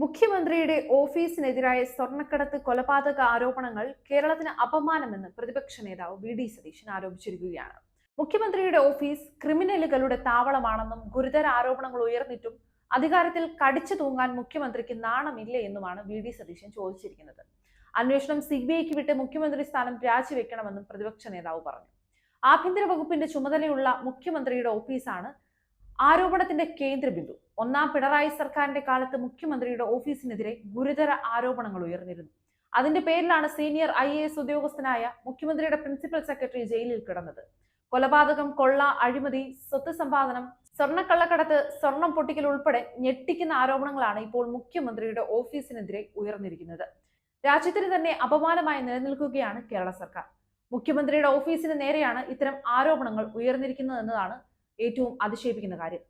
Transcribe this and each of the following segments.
മുഖ്യമന്ത്രിയുടെ ഓഫീസിനെതിരായ സ്വർണക്കടത്ത് കൊലപാതക ആരോപണങ്ങൾ കേരളത്തിന് അപമാനമെന്ന് പ്രതിപക്ഷ നേതാവ് വി ഡി സതീശൻ ആരോപിച്ചിരിക്കുകയാണ്. മുഖ്യമന്ത്രിയുടെ ഓഫീസ് ക്രിമിനലുകളുടെ താവളമാണെന്നും ഗുരുതര ആരോപണങ്ങൾ ഉയർന്നിട്ടും അധികാരത്തിൽ കടിച്ചു തൂങ്ങാൻ മുഖ്യമന്ത്രിക്ക് നാണമില്ല എന്നുമാണ് വി ഡി സതീശൻ ചോദിച്ചിരിക്കുന്നത്. അന്വേഷണം സി ബി ഐക്ക് വിട്ട് മുഖ്യമന്ത്രി സ്ഥാനം രാജിവെക്കണമെന്നും പ്രതിപക്ഷ നേതാവ് പറഞ്ഞു. ആഭ്യന്തര വകുപ്പിന്റെ ചുമതലയുള്ള മുഖ്യമന്ത്രിയുടെ ഓഫീസാണ് ആരോപണത്തിന്റെ കേന്ദ്രബിന്ദു. ഒന്നാം പിണറായി സർക്കാരിന്റെ കാലത്ത് മുഖ്യമന്ത്രിയുടെ ഓഫീസിനെതിരെ ഗുരുതര ആരോപണങ്ങൾ ഉയർന്നിരുന്നു. അതിന്റെ പേരിലാണ് സീനിയർ ഐ എ എസ് ഉദ്യോഗസ്ഥനായ മുഖ്യമന്ത്രിയുടെ പ്രിൻസിപ്പൽ സെക്രട്ടറി ജയിലിൽ കിടന്നത്. കൊലപാതകം കൊള്ള അഴിമതി സ്വത്ത് സമ്പാദനം സ്വർണക്കള്ളക്കടത്ത് സ്വർണം പൊട്ടിക്കൽ ഉൾപ്പെടെ ഞെട്ടിക്കുന്ന ആരോപണങ്ങളാണ് ഇപ്പോൾ മുഖ്യമന്ത്രിയുടെ ഓഫീസിനെതിരെ ഉയർന്നിരിക്കുന്നത്. രാജ്യത്തിന് തന്നെ അപമാനമായി നിലനിൽക്കുകയാണ് കേരള സർക്കാർ. മുഖ്യമന്ത്രിയുടെ ഓഫീസിന് നേരെയാണ് ഇത്തരം ആരോപണങ്ങൾ ഉയർന്നിരിക്കുന്നത് എന്നതാണ് ഏറ്റവും അതിശയിപ്പിക്കുന്ന കാര്യം.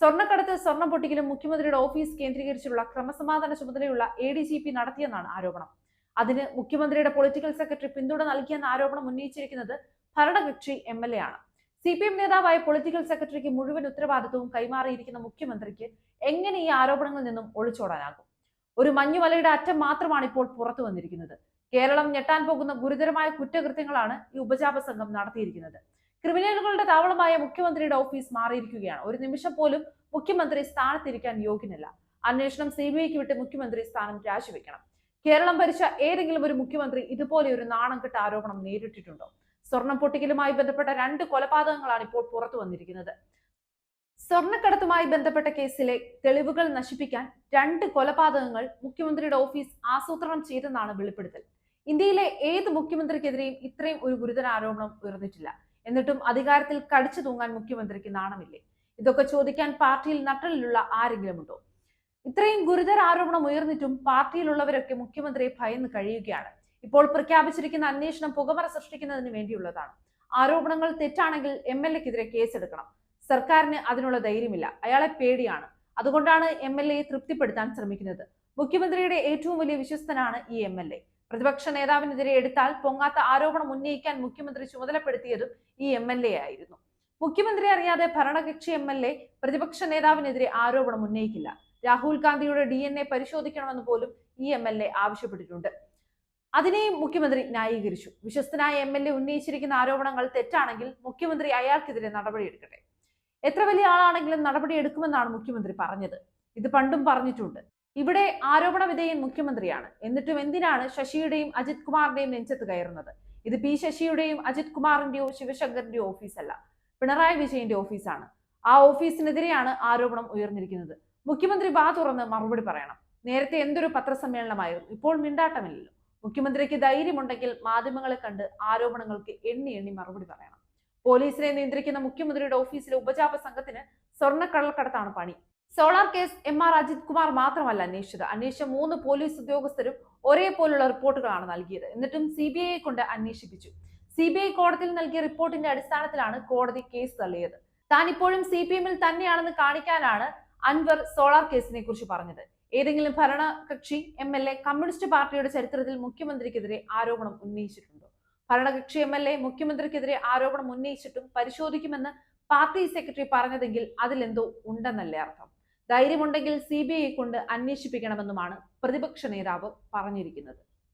സ്വർണക്കടത്ത് സ്വർണം പൊട്ടിക്കലും മുഖ്യമന്ത്രിയുടെ ഓഫീസ് കേന്ദ്രീകരിച്ചുള്ള ക്രമസമാധാന ചുമതലയുള്ള എ ഡി ജി പി നടത്തിയെന്നാണ് ആരോപണം. അതിന് മുഖ്യമന്ത്രിയുടെ പൊളിറ്റിക്കൽ സെക്രട്ടറി പിന്തുണ നൽകിയെന്ന ആരോപണം ഉന്നയിച്ചിരിക്കുന്നത് ഭരണകക്ഷി എം എൽ എ ആണ്. സി പി എം നേതാവായ പൊളിറ്റിക്കൽ സെക്രട്ടറിക്ക് മുഴുവൻ ഉത്തരവാദിത്വവും കൈമാറിയിരിക്കുന്ന മുഖ്യമന്ത്രിക്ക് എങ്ങനെ ഈ ആരോപണങ്ങളിൽ നിന്നും ഒളിച്ചോടാനാകും? ഒരു മഞ്ഞുമലയുടെ അറ്റം മാത്രമാണ് ഇപ്പോൾ പുറത്തു വന്നിരിക്കുന്നത്. കേരളം ഞെട്ടാൻ പോകുന്ന ഗുരുതരമായ കുറ്റകൃത്യങ്ങളാണ് ഈ ഉപജാപ സംഘം നടത്തിയിരിക്കുന്നത്. ക്രിമിനലുകളുടെ താവളമായ മുഖ്യമന്ത്രിയുടെ ഓഫീസ് മാറിയിരിക്കുകയാണ്. ഒരു നിമിഷം പോലും മുഖ്യമന്ത്രി സ്ഥാനത്തിരിക്കാൻ യോഗ്യനല്ല. അന്വേഷണം സി ബി ഐക്ക് വിട്ട് മുഖ്യമന്ത്രി സ്ഥാനം രാജിവെക്കണം. കേരളം ഭരിച്ച ഏതെങ്കിലും ഒരു മുഖ്യമന്ത്രി ഇതുപോലെ ഒരു നാണം കെട്ട ആരോപണം നേരിട്ടിട്ടുണ്ടോ? സ്വർണം പൊട്ടിക്കലുമായി ബന്ധപ്പെട്ട രണ്ട് കൊലപാതകങ്ങളാണ് ഇപ്പോൾ പുറത്തു വന്നിരിക്കുന്നത്. സ്വർണക്കടത്തുമായി ബന്ധപ്പെട്ട കേസിലെ തെളിവുകൾ നശിപ്പിക്കാൻ രണ്ട് കൊലപാതകങ്ങൾ മുഖ്യമന്ത്രിയുടെ ഓഫീസ് ആസൂത്രണം ചെയ്തെന്നാണ് വെളിപ്പെടുത്തൽ. ഇന്ത്യയിലെ ഏത് മുഖ്യമന്ത്രിക്കെതിരെയും ഇത്രയും ഒരു ഗുരുതര ആരോപണം ഉയർന്നിട്ടില്ല. എന്നിട്ടും അധികാരത്തിൽ കടിച്ചു തൂങ്ങാൻ മുഖ്യമന്ത്രിക്ക് നാണമില്ലേ? ഇതൊക്കെ ചോദിക്കാൻ പാർട്ടിയിൽ നട്ടലിലുള്ള ആരെങ്കിലും ഉണ്ടോ ഇത്രയും ഗുരുതര ആരോപണം ഉയർന്നിട്ടും പാർട്ടിയിലുള്ളവരൊക്കെ മുഖ്യമന്ത്രിയെ ഭയന്ന് കഴിയുകയാണ്. ഇപ്പോൾ പ്രഖ്യാപിച്ചിരിക്കുന്ന അന്വേഷണം പുകമറ സൃഷ്ടിക്കുന്നതിന് വേണ്ടിയുള്ളതാണ്. ആരോപണങ്ങൾ തെറ്റാണെങ്കിൽ എം എൽ എക്കെതിരെ കേസെടുക്കണം. സർക്കാരിന് അതിനുള്ള ധൈര്യമില്ല. അയാളെ പേടിയാണ്. അതുകൊണ്ടാണ് എം എൽ എയെ തൃപ്തിപ്പെടുത്താൻ ശ്രമിക്കുന്നത്. മുഖ്യമന്ത്രിയുടെ ഏറ്റവും വലിയ വിശ്വസ്തനാണ് ഈ എം എൽ എ. പ്രതിപക്ഷ നേതാവിനെതിരെ എടുത്താൽ പൊങ്ങാത്ത ആരോപണം ഉന്നയിക്കാൻ മുഖ്യമന്ത്രി ചുമതലപ്പെടുത്തിയതും ഈ എം എൽ എ ആയിരുന്നു. മുഖ്യമന്ത്രി അറിയാതെ ഭരണകക്ഷി എം എൽ എ പ്രതിപക്ഷ നേതാവിനെതിരെ ആരോപണം ഉന്നയിക്കില്ല. രാഹുൽ ഗാന്ധിയുടെ ഡി എൻ എ പരിശോധിക്കണമെന്ന് പോലും ഈ എം എൽ എ ആവശ്യപ്പെട്ടിട്ടുണ്ട്. അതിനെയും മുഖ്യമന്ത്രി ന്യായീകരിച്ചു. വിശ്വസ്തനായ എം എൽ എ ഉന്നയിച്ചിരിക്കുന്ന ആരോപണങ്ങൾ തെറ്റാണെങ്കിൽ മുഖ്യമന്ത്രി അയാൾക്കെതിരെ നടപടിയെടുക്കട്ടെ. എത്ര വലിയ ആളാണെങ്കിലും നടപടിയെടുക്കുമെന്നാണ് മുഖ്യമന്ത്രി പറഞ്ഞത്. ഇത് പണ്ടും പറഞ്ഞിട്ടുണ്ട്. ഇവിടെ ആരോപണ വിധേയൻ മുഖ്യമന്ത്രിയാണ്. എന്നിട്ടും എന്തിനാണ് ശശിയുടെയും അജിത് കുമാറിന്റെയും നെഞ്ചത്ത് കയറുന്നത്? ഇത് പി ശശിയുടെയും അജിത് കുമാറിന്റെയോ ശിവശങ്കറിന്റെയോ ഓഫീസല്ല. പിണറായി വിജയന്റെ ഓഫീസാണ്. ആ ഓഫീസിനെതിരെയാണ് ആരോപണം ഉയർന്നിരിക്കുന്നത്. മുഖ്യമന്ത്രി വാ തുറന്ന് മറുപടി പറയണം. നേരത്തെ എന്തൊരു പത്രസമ്മേളനമായിരുന്നു. ഇപ്പോൾ മിണ്ടാട്ടമില്ലല്ലോ. മുഖ്യമന്ത്രിക്ക് ധൈര്യമുണ്ടെങ്കിൽ മാധ്യമങ്ങളെ കണ്ട് ആരോപണങ്ങൾക്ക് എണ്ണി എണ്ണി മറുപടി പറയണം. പോലീസിനെ നിയന്ത്രിക്കുന്ന മുഖ്യമന്ത്രിയുടെ ഓഫീസിലെ ഉപജാപ സംഘത്തിന് സ്വർണക്കള്ളക്കടത്താണ് പണി. Solar case M R Ajith Kumar മാത്രമല്ല അന്വേഷിച്ചത്. അന്വേഷിച്ച മൂന്ന് പോലീസ് ഉദ്യോഗസ്ഥരും ഒരേപോലുള്ള റിപ്പോർട്ടുകളാണ് നൽകിയത്. എന്നിട്ടും സി ബി ഐയെ കൊണ്ട് അന്വേഷിപ്പിച്ചു. സി ബി ഐ കോടതിയിൽ നൽകിയ റിപ്പോർട്ടിന്റെ അടിസ്ഥാനത്തിലാണ് കോടതി കേസ് തള്ളിയത്. താൻ ഇപ്പോഴും സി പി എമ്മിൽ തന്നെയാണെന്ന് കാണിക്കാനാണ് അൻവർ സോളാർ കേസിനെ കുറിച്ച് പറഞ്ഞത്. ഏതെങ്കിലും ഭരണകക്ഷി എം എൽ എ കമ്മ്യൂണിസ്റ്റ് പാർട്ടിയുടെ ചരിത്രത്തിൽ മുഖ്യമന്ത്രിക്കെതിരെ ആരോപണം ഉന്നയിച്ചിട്ടുണ്ടോ? ഭരണകക്ഷി എം എൽ എ മുഖ്യമന്ത്രിക്കെതിരെ ആരോപണം ഉന്നയിച്ചിട്ടും പരിശോധിക്കുമെന്ന് പാർട്ടി സെക്രട്ടറി പറഞ്ഞതെങ്കിൽ അതിലെന്തോ ഉണ്ടെന്നല്ലേ അർത്ഥം? ധൈര്യമുണ്ടെങ്കിൽ സി ബി ഐ കൊണ്ട് അന്വേഷിപ്പിക്കണമെന്നുമാണ് പ്രതിപക്ഷ നേതാവ് പറഞ്ഞിരിക്കുന്നത്.